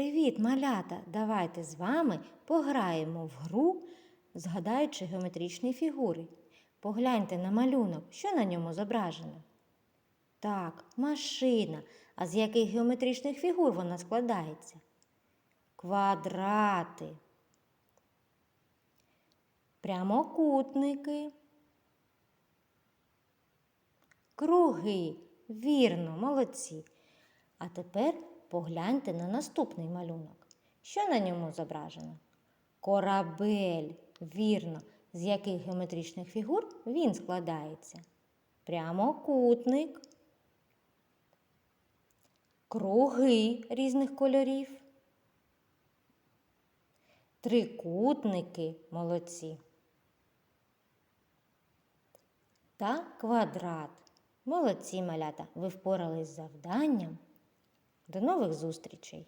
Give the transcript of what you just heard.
Привіт, малята! Давайте з вами пограємо в гру, згадаючи геометричні фігури. Погляньте на малюнок, що на ньому зображено. Так, машина. А з яких геометричних фігур вона складається? Квадрати. Прямокутники. Круги. Вірно, молодці. А тепер погляньте на наступний малюнок. Що на ньому зображено? Корабель. Вірно. З яких геометричних фігур він складається? Прямокутник. Круги різних кольорів. Трикутники молодці. Та квадрат. Молодці малята. Ви впорались з завданням. До нових зустрічей!